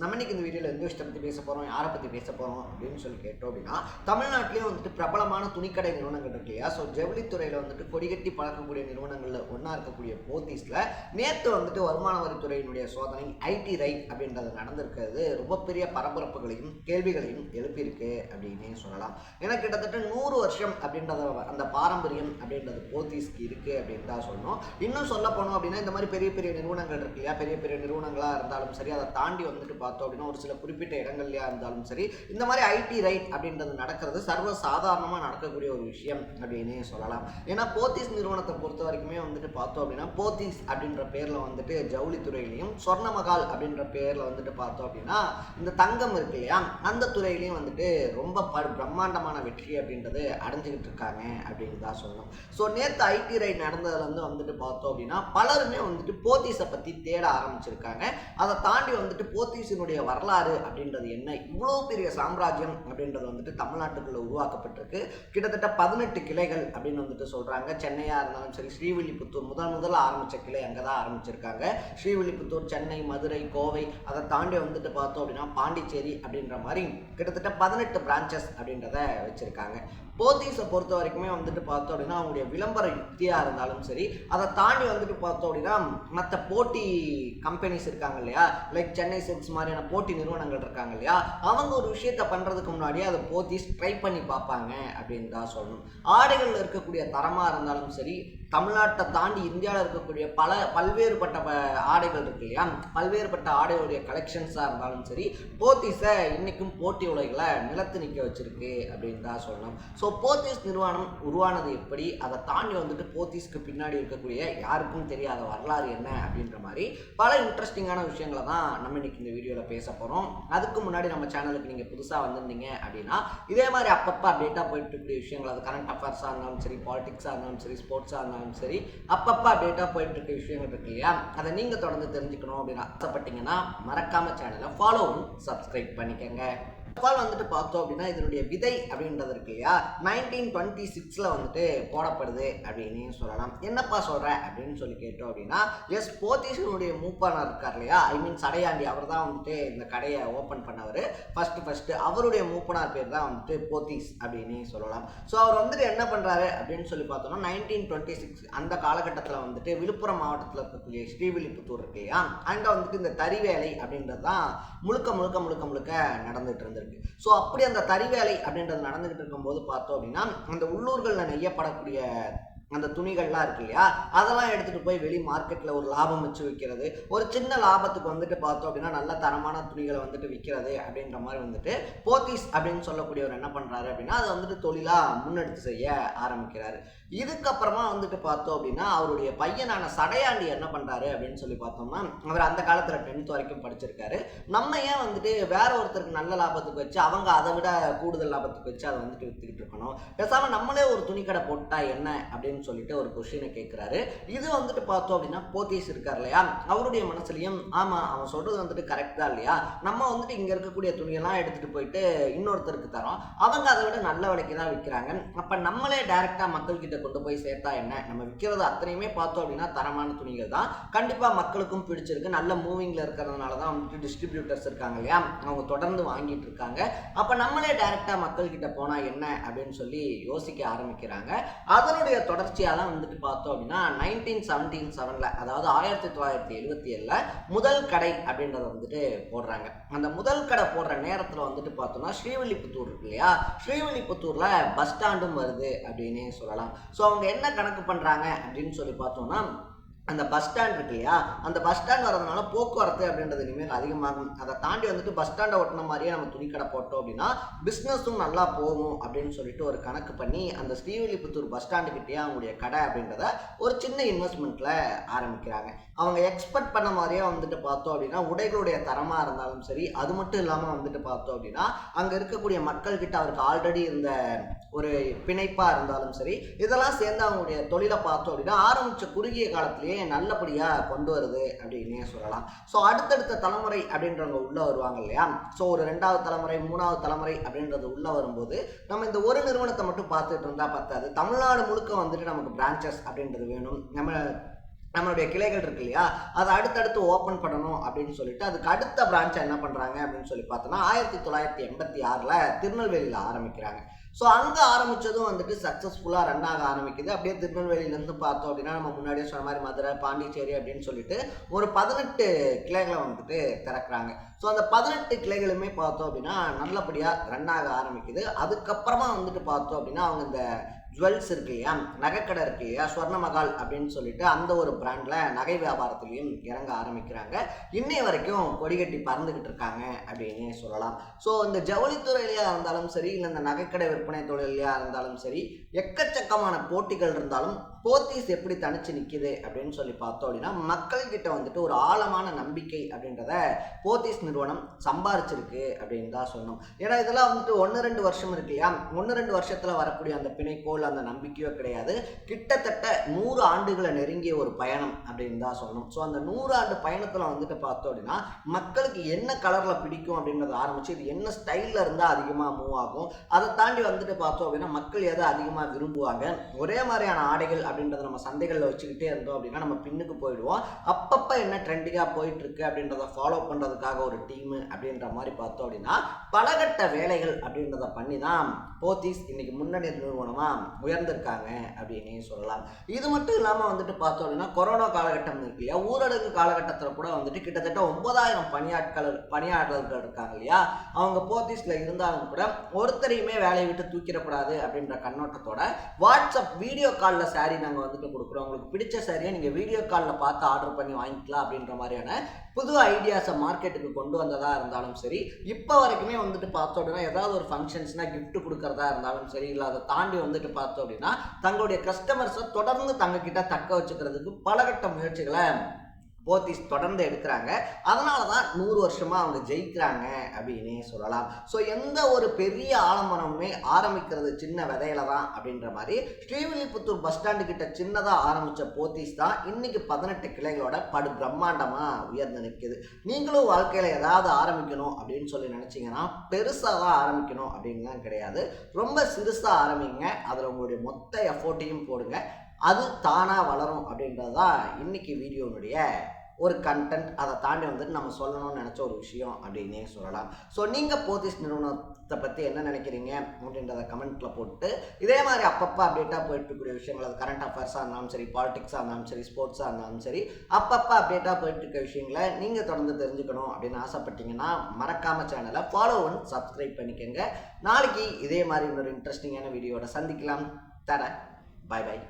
na இன்னைக்கு இந்த வீடியோவில் எந்த விஷயத்தை பற்றி பேச போகிறோம் யாரை பற்றி பேச போகிறோம் அப்படின்னு சொல்லி கேட்டோம் அப்படின்னா தமிழ்நாட்டிலேயே வந்துட்டு பிரபலமான துணிக்கடை நிறுவனங்கள் இருக்கு இல்லையா? ஸோ ஜவுளித்துறையில் வந்துட்டு கொடிகட்டி பழக்கக்கூடிய நிறுவனங்களில் ஒன்றா இருக்கக்கூடிய போத்தீஸில் நேற்று வந்துட்டு வருமான வரித்துறையினுடைய சோதனை ஐடி ரைட் அப்படின்றது நடந்திருக்கிறது. ரொம்ப பெரிய பரபரப்புகளையும் கேள்விகளையும் எழுப்பியிருக்கு அப்படின்னே சொல்லலாம். ஏன்னா கிட்டத்தட்ட நூறு வருஷம் அப்படின்றத அந்த பாரம்பரியம் அப்படின்றது போத்தீஸ்க்கு இருக்குது அப்படின்னு தான் சொல்லணும். இன்னும் சொல்ல போனோம் அப்படின்னா இந்த மாதிரி பெரிய பெரிய நிறுவனங்கள் இருக்கு இல்லையா? பெரிய பெரிய நிறுவனங்களாக இருந்தாலும் சரி அதை தாண்டி வந்துட்டு பார்த்தோம் அப்படின்னா ஒரு சில குறிப்பிட்ட இடங்கள்லையா இருந்தாலும் சரி இந்த மாதிரி ஐடி ரைட் அப்படின்றது நடக்கிறது சர்வ சாதாரணமாக நடக்கக்கூடிய ஒரு விஷயம் அப்படின்னே சொல்லலாம். ஏன்னா போத்தீஸ் நிறுவனத்தை பொறுத்த வரைக்குமே வந்துட்டு பார்த்தோம் அப்படின்னா போத்தீஸ் அப்படின்ற பேரில் வந்துட்டு ஜவுளித்துறையிலையும் சொர்ணமகால் அப்படின்ற பேரில் வந்துட்டு பார்த்தோம் அப்படின்னா இந்த தங்கம் இருக்கு இல்லையா அந்த துறையிலையும் வந்துட்டு ரொம்ப ப பிரம்மாண்டமான வெற்றி அப்படின்றது அடைஞ்சிக்கிட்டு இருக்காங்க அப்படின்னு தான் சொல்லணும். ஸோ நேற்று ஐடி ரைட் நடந்ததுலேருந்து வந்துட்டு பார்த்தோம் அப்படின்னா பலருமே வந்துட்டு போத்தீஸை பற்றி தேட ஆரம்பிச்சிருக்காங்க. அதை தாண்டி வந்துட்டு போத்தீஸினுடைய வரலாறு அப்படின்றது என்ன? இவ்வளோ பெரிய சாம்ராஜ்யம் அப்படின்றது வந்துட்டு தமிழ்நாட்டுக்குள்ள உருவாக்கப்பட்டிருக்கு. கிட்டத்தட்ட பதினெட்டு கிளைகள் அப்படின்னு வந்துட்டு சொல்கிறாங்க சென்னையாக இருந்தாலும் சரி ஸ்ரீவில்லிபுத்தூர் முதல் முதல்ல ஆரம்பித்த கிளை அங்கே தான் ஆரம்பிச்சிருக்காங்க. ஸ்ரீவில்லிபுத்தூர் சென்னை மதுரை கோவை அதை தாண்டி வந்துட்டு பார்த்தோம் அப்படின்னா பாண்டிச்சேரி அப்படின்ற மாதிரி கிட்டத்தட்ட பதினெட்டு பிரான்ச்சஸ் அப்படின்றத வச்சுருக்காங்க. போத்தீஸை பொறுத்த வரைக்குமே வந்துட்டு பார்த்தோம் அப்படின்னா அவங்களுடைய விளம்பர யுக்தியாக இருந்தாலும் சரி அதை தாண்டி வந்துட்டு பார்த்தோம் அப்படின்னா மற்ற போட்டி கம்பெனிஸ் இருக்காங்க இல்லையா? லைக் சென்னை சில்க்ஸ் மாதிரியான போட்டி நிறுவனங்கள் இருக்காங்க இல்லையா? அவங்க ஒரு விஷயத்த பண்ணுறதுக்கு முன்னாடியே அதை போத்தீஸ் ட்ரை பண்ணி பார்ப்பாங்க அப்படின்னு தான் சொல்லணும். ஆடைகளில் இருக்கக்கூடிய தரமாக இருந்தாலும் சரி தமிழ்நாட்டை தாண்டி இந்தியாவில் இருக்கக்கூடிய பல பல்வேறுபட்ட ஆடைகள் இருக்கு இல்லையா? பல்வேறுபட்ட ஆடைகளுடைய கலெக்ஷன்ஸாக இருந்தாலும் சரி போத்தீஸை இன்றைக்கும் போட்டி உலகில் நிலத்து நிற்க வச்சிருக்கு அப்படின்னு தான் சொல்லணும். ஸோ போத்தீஸ் நிறுவனம் உருவானது எப்படி? அதை தாண்டி வந்துட்டு போத்தீஸ்க்கு பின்னாடி இருக்கக்கூடிய யாருக்கும் தெரியாத வரலாறு என்ன அப்படின்ற மாதிரி பல இன்ட்ரெஸ்டிங்கான விஷயங்களை தான் நம்ம இன்னைக்கு இந்த வீடியோவில் பேச போகிறோம் அதுக்கு முன்னாடி நம்ம சேனலுக்கு நீங்கள் புதுசாக வந்திருந்தீங்க அப்படின்னா இதே மாதிரி அப்பப்போ அப்டேட்டாக போயிட்டு இருக்கக்கூடிய விஷயங்கள் அது கரண்ட் அஃபேர்ஸாக இருந்தாலும் சரி பாலிட்டிக்ஸாக இருந்தாலும் சரி ஸ்போர்ட்ஸாக இருந்தாலும் சரி அப்பப்போ அப்டேட்டாக போயிட்டு இருக்க விஷயங்கள் இருக்கு இல்லையா? அதை நீங்கள் தொடர்ந்து தெரிஞ்சுக்கணும் அப்படின்னு ஆசைப்பட்டீங்கன்னா மறக்காம சேனலை ஃபாலோவும் சப்ஸ்கிரைப் பண்ணிக்கங்க. பால் வந்துட்டு பார்த்தோம் அப்படின்னா இதனுடைய விதை அப்படின்றது இருக்கு இல்லையா? நைன்டீன் டுவெண்ட்டி சிக்ஸில் வந்துட்டு போடப்படுது அப்படின்னு சொல்லலாம். என்னப்பா சொல்கிற அப்படின்னு சொல்லி கேட்டோம் அப்படின்னா எஸ் போத்தீசனுடைய மூப்பானார் இருக்கார் இல்லையா? ஐ மீன் சடையாண்டி அவர் தான் வந்துட்டு இந்த கடையை ஓப்பன் பண்ணவர். ஃபஸ்ட்டு ஃபஸ்ட்டு அவருடைய மூப்பனார் பேர் தான் வந்துட்டு போத்தீஸ் அப்படின்னு சொல்லலாம். ஸோ அவர் வந்துட்டு என்ன பண்ணுறாரு அப்படின்னு சொல்லி பார்த்தோம்னா நைன்டீன் டுவெண்ட்டி சிக்ஸ் அந்த காலகட்டத்தில் வந்துட்டு விழுப்புரம் மாவட்டத்தில் இருக்கக்கூடிய ஸ்ரீவில்லிபுத்தூர் இருக்கு இல்லையா? அங்கே வந்துட்டு இந்த தறி வேலை அப்படின்றது தான் முழுக்க முழுக்க முழுக்க முழுக்க நடந்துட்டு இருந்திருக்கு ஸோ அப்படி அந்த தறிவேலை அப்படின்றது நடந்துகிட்டு இருக்கும்போது பார்த்தோம் அப்படின்னா அந்த உள்ளூர்களில் நெய்யப்படக்கூடிய அந்த துணிகள்லாம் இருக்கு இல்லையா? அதெல்லாம் எடுத்துகிட்டு போய் வெளி மார்க்கெட்டில் ஒரு லாபம் வச்சு விற்கிறது ஒரு சின்ன லாபத்துக்கு வந்துட்டு பார்த்தோம் அப்படின்னா நல்ல தரமான துணிகளை வந்துட்டு விற்கிறது அப்படின்ற மாதிரி வந்துட்டு போத்தீஸ் அப்படின்னு சொல்லக்கூடியவர் என்ன பண்ணுறாரு அப்படின்னா அதை வந்துட்டு தொழிலாக முன்னெடுத்து செய்ய ஆரம்பிக்கிறாரு. இதுக்கப்புறமா வந்துட்டு பார்த்தோம் அப்படின்னா அவருடைய பையனான சடையாண்டி என்ன பண்ணுறாரு அப்படின்னு சொல்லி பார்த்தோம்னா அவர் அந்த காலத்தில் டென்த் வரைக்கும் படிச்சிருக்காரு. நம்ம ஏன் வந்துட்டு வேற ஒருத்தருக்கு நல்ல லாபத்துக்கு வச்சு அவங்க அதை விட கூடுதல் லாபத்துக்கு வச்சு அதை வந்துட்டு விற்றுக்கிட்டு இருக்கணும்? பேசாமல் நம்மளே ஒரு துணிக்கடை போட்டால் என்ன அப்படின்னு சொல்லிட்டு ஒரு கொஷினை கேட்குறாரு இது வந்துட்டு பார்த்தோம் அப்படின்னா போத்தீஸ் இருக்கார் இல்லையா? அவருடைய மனசுலையும் ஆமாம் அவன் சொல்கிறது வந்துட்டு கரெக்ட் தான் இல்லையா? நம்ம வந்துட்டு இங்கே இருக்கக்கூடிய துணியெல்லாம் எடுத்துகிட்டு போயிட்டு இன்னொருத்தருக்கு தரோம். அவங்க அதை விட நல்ல விலைக்கு தான் விற்கிறாங்க. அப்போ நம்மளே டைரெக்டாக மக்கள்கிட்ட கொண்டு போய் சேர்த்தா என்ன? நம்ம விற்கிறது அத்தனையுமே பார்த்தோம் அப்படின்னா தரமான துணிகள் தான். கண்டிப்பாக மக்களுக்கும் பிடிச்சிருக்கு. நல்ல மூவிங்கில் இருக்கிறதுனால தான் வந்துட்டு டிஸ்ட்ரிபியூட்டர்ஸ் இருக்காங்க இல்லையா? அவங்க தொடர்ந்து வாங்கிட்டு இருக்காங்க. அப்போ நம்மளே டைரெக்டாக மக்கள்கிட்ட போனால் என்ன? அப்படின்னு சொல்லி யோசிக்க ஆரம்பிக்கிறாங்க. அதனுடைய தொடர்ச்சியாக தான் வந்துட்டு பார்த்தோம் அப்படின்னா நைன்டீன் செவன்டீன் செவனில் அதாவது ஆயிரத்தி தொள்ளாயிரத்தி எழுபத்தி ஏழில் முதல் கடை அப்படின்றத வந்துட்டு போடுறாங்க. அந்த முதல் கடை போடுற நேரத்தில் வந்துட்டு பார்த்தோம்னா ஸ்ரீவில்லிபுத்தூர் இருக்கு இல்லையா? ஸ்ரீவில்லிபுத்தூரில் பஸ் ஸ்டாண்டும் வருது அப்படின்னே சொல்லலாம். ஸோ அவங்க என்ன கணக்கு பண்ணுறாங்க அப்படின்னு சொல்லி பார்த்தோம்னா அந்த பஸ் ஸ்டாண்ட் இருக்கு இல்லையா? அந்த பஸ் ஸ்டாண்ட் வரதுனால போக்குவரத்து அப்படின்றது இனிமேல் அதிகமாகும். அதை தாண்டி வந்துட்டு பஸ் ஸ்டாண்டை ஒட்டின மாதிரியே நம்ம துணிக்கடை போட்டோம் அப்படின்னா பிஸ்னஸும் நல்லா போகும் அப்படின்னு சொல்லிட்டு ஒரு கணக்கு பண்ணி அந்த ஸ்ரீவில்லிபுத்தூர் பஸ் ஸ்டாண்டுக்கிட்டே அவங்களுடைய கடை அப்படின்றத ஒரு சின்ன இன்வெஸ்ட்மெண்ட்டில் ஆரம்பிக்கிறாங்க. அவங்க எக்ஸ்பெக்ட் பண்ண மாதிரியே வந்துட்டு பார்த்தோம் அப்படின்னா உடைகளுடைய தரமாக இருந்தாலும் சரி அது மட்டும் இல்லாமல் வந்துட்டு பார்த்தோம் அப்படின்னா அங்கே இருக்கக்கூடிய மக்கள்கிட்ட அவருக்கு ஆல்ரெடி இருந்த ஒரு பிணைப்பாக இருந்தாலும் சரி இதெல்லாம் சேர்ந்து அவங்களுடைய தொழிலை பார்த்தோம் அப்படின்னா ஆரம்பித்த குறுகிய காலத்திலேயே நல்லபடியாக கொண்டு வருது அப்படின்னே சொல்லலாம். ஸோ அடுத்தடுத்த தலைமுறை அப்படின்றவங்க உள்ளே வருவாங்க இல்லையா? ஸோ ஒரு ரெண்டாவது தலைமுறை மூணாவது தலைமுறை அப்படின்றது உள்ளே வரும்போது நம்ம இந்த ஒரு நிறுவனத்தை மட்டும் பார்த்துட்டு இருந்தால் பார்த்தாது தமிழ்நாடு முழுக்க வந்துட்டு நமக்கு பிரான்ச்சஸ் அப்படின்றது வேணும். நம்ம நம்மளுடைய கிளைகள் இருக்கு இல்லையா? அதை அடுத்தடுத்து ஓப்பன் பண்ணணும் அப்படின்னு சொல்லிட்டு அதுக்கு அடுத்த பிரான்ச்சை என்ன பண்ணுறாங்க அப்படின்னு சொல்லி பார்த்தோன்னா ஆயிரத்தி தொள்ளாயிரத்தி எண்பத்தி ஆறில் திருநெல்வேலியில் ஆரம்பிக்கிறாங்க. ஸோ அங்கே ஆரம்பித்ததும் வந்துட்டு சக்ஸஸ்ஃபுல்லாக ரன் ஆக ஆரம்பிக்குது. அப்படியே திருநெல்வேலியிலேருந்து பார்த்தோம் அப்படின்னா நம்ம முன்னாடியே சொன்ன மாதிரி மதுரை பாண்டிச்சேரி அப்படின்னு சொல்லிட்டு ஒரு பதினெட்டு கிளைகளை வந்துட்டு திறக்கிறாங்க. ஸோ அந்த பதினெட்டு கிளைகளுமே பார்த்தோம் அப்படின்னா நல்லபடியாக ரன் ஆக ஆரம்பிக்குது. அதுக்கப்புறமா வந்துட்டு பார்த்தோம் அப்படின்னா அவங்க இந்த ஜுவல்ஸ் இருக்கு இல்லையா நகைக்கடை இருக்கு இல்லையா ஸ்வர்ணமகால் அப்படின்னு சொல்லிட்டு அந்த ஒரு பிராண்டில் நகை வியாபாரத்துலேயும் இறங்க ஆரம்பிக்கிறாங்க. இன்னைய வரைக்கும் கொடிகட்டி பறந்துக்கிட்டு இருக்காங்க அப்படின்னு சொல்லலாம். ஸோ இந்த ஜவுளித்துறையிலையாக இருந்தாலும் சரி இல்லை இந்த நகைக்கடை விற்பனை தொழிலையாக இருந்தாலும் சரி எக்கச்சக்கமான போட்டிகள் இருந்தாலும் போத்தீஸ் எப்படி தனிச்சு நிற்கிது அப்படின்னு சொல்லி பார்த்தோம் அப்படின்னா மக்கள்கிட்ட வந்துட்டு ஒரு ஆழமான நம்பிக்கை அப்படின்றத போத்தீஸ் நிறுவனம் சம்பாரிச்சிருக்கு அப்படின்னு தான் சொன்னோம் ஏன்னா இதெல்லாம் வந்துட்டு ஒன்று ரெண்டு வருஷம் இருக்கு இல்லையா? ஒன்று ரெண்டு வருஷத்தில் வரக்கூடிய அந்த பிணைக்கோள் அந்த நம்பிக்கையோ கிடையாது. கிட்டத்தட்ட நூறு ஆண்டுகளை நெருங்கிய ஒரு பயணம் அப்படின்னு தான் சொல்லணும். ஸோ அந்த நூறு ஆண்டு பயணத்தில் வந்துட்டு பார்த்தோம் அப்படின்னா மக்களுக்கு என்ன கலரில் பிடிக்கும் அப்படின்றத ஆரம்பிச்சு இது என்ன ஸ்டைலில் இருந்தால் அதிகமாக மூவ் ஆகும் அதை தாண்டி வந்துட்டு பார்த்தோம் அப்படின்னா மக்கள் எதை அதிகமாக விரும்புவாங்க ஒரே மாதிரியான ஆடைகள் அப்படின்றத நம்ம சந்தைகளில் வச்சுக்கிட்டே இருந்தோம் அப்படின்னா நம்ம பின்னுக்கு போயிடுவோம். அப்பப்போ என்ன ட்ரெண்டிங்காக போயிட்டு இருக்கு அப்படின்றத ஃபாலோ பண்ணுறதுக்காக ஒரு டீமு அப்படின்ற மாதிரி பார்த்தோம் அப்படின்னா பலகட்ட வேலைகள் அப்படின்றத பண்ணி தான் போத்தீஸ் இன்னைக்கு முன்னணி நிறுவனமாக உயர்ந்திருக்காங்க அப்படின்னு சொல்லலாம். இது மட்டும் இல்லாமல் வந்துட்டு பார்த்தோம் அப்படின்னா கொரோனா காலகட்டம் இருக்கு இல்லையா? ஊரடங்கு காலகட்டத்தில் கூட வந்துட்டு கிட்டத்தட்ட ஒன்பதாயிரம் பணியாட்கள் பணியாளர்கள் இருக்காங்க இல்லையா? அவங்க போத்தீஸில் இருந்தாலும் கூட ஒருத்தரையுமே வேலையை விட்டு தூக்கிடக்கூடாது அப்படின்ற கண்ணோட்டத்தோட வாட்ஸ்அப் வீடியோ காலில் saree நாங்கள் வந்துட்டு கொடுக்குறோம். உங்களுக்கு பிடிச்ச சாரியை நீங்கள் வீடியோ காலில் பார்த்து ஆர்டர் பண்ணி வாங்கிக்கலாம் அப்படின்ற மாதிரியான புது ஐடியாஸை மார்க்கெட்டுக்கு கொண்டு வந்ததாக இருந்தாலும் சரி இப்போ வரைக்குமே வந்துட்டு பார்த்தோம் அப்படின்னா ஏதாவது ஒரு ஃபங்க்ஷன்ஸ்னால் கிஃப்ட் கொடுக்கறதா இருந்தாலும் சரி இல்லை அதை தாண்டி வந்துட்டு பார்த்தோம் அப்படின்னா தங்களுடைய கஸ்டமர்ஸை தொடர்ந்து தங்கக்கிட்ட தக்க வச்சுக்கிறதுக்கு பலகட்ட முயற்சிகளை போத்தீஸ் தொடர்ந்து எடுக்கிறாங்க. அதனால தான் நூறு வருஷமாக அவங்க ஜெயிக்கிறாங்க அப்படின்னே சொல்லலாம். ஸோ எந்த ஒரு பெரிய ஆலமரமுமே ஆரம்பிக்கிறது சின்ன விதையில தான் அப்படின்ற மாதிரி ஸ்ரீவில்லிபுத்தூர் பஸ் ஸ்டாண்டு கிட்ட சின்னதாக ஆரம்பித்த போத்திஸ் தான் இன்னைக்கு பதினெட்டு கிளைகளோட படு பிரம்மாண்டமாக உயர்ந்து நிற்குது நீங்களும் வாழ்க்கையில் ஏதாவது ஆரம்பிக்கணும் அப்படின்னு சொல்லி நினச்சிங்கன்னா பெருசாக தான் ஆரம்பிக்கணும் அப்படின்லாம் கிடையாது. ரொம்ப சிறுசாக ஆரம்பிங்க. அதில் உங்களுடைய மொத்த எஃபோர்ட்டையும் போடுங்க. அது தானாக வளரும் அப்படின்றது தான் இன்னைக்கு வீடியோனுடைய ஒரு கண்டென்ட் அதை தாண்டி வந்துட்டு நம்ம சொல்லணும்னு நினச்ச ஒரு விஷயம் அப்படின்னே சொல்லலாம். ஸோ நீங்கள் போதிஸ் நிறுவனத்தை பற்றி என்ன நினைக்கிறீங்க அப்படின்றத கமெண்ட்டில் போட்டு இதே மாதிரி அப்பப்போ அப்டேட்டாக போயிட்டு இருக்கக்கூடிய விஷயங்கள் அது கரண்ட் அஃபேர்ஸாக இருந்தாலும் சரி பாலிடிக்ஸாக இருந்தாலும் சரி ஸ்போர்ட்ஸாக இருந்தாலும் சரி அப்பப்போ அப்டேட்டாக போயிட்டு இருக்க விஷயங்களை நீங்கள் தொடர்ந்து தெரிஞ்சுக்கணும் அப்படின்னு ஆசைப்பட்டீங்கன்னா மறக்காமல் சேனலை ஃபாலோ ஒன் சப்ஸ்கிரைப் பண்ணிக்கோங்க. நாளைக்கு இதே மாதிரி இன்னொரு இன்ட்ரெஸ்டிங்கான வீடியோட சந்திக்கலாம். தர பாய் பாய்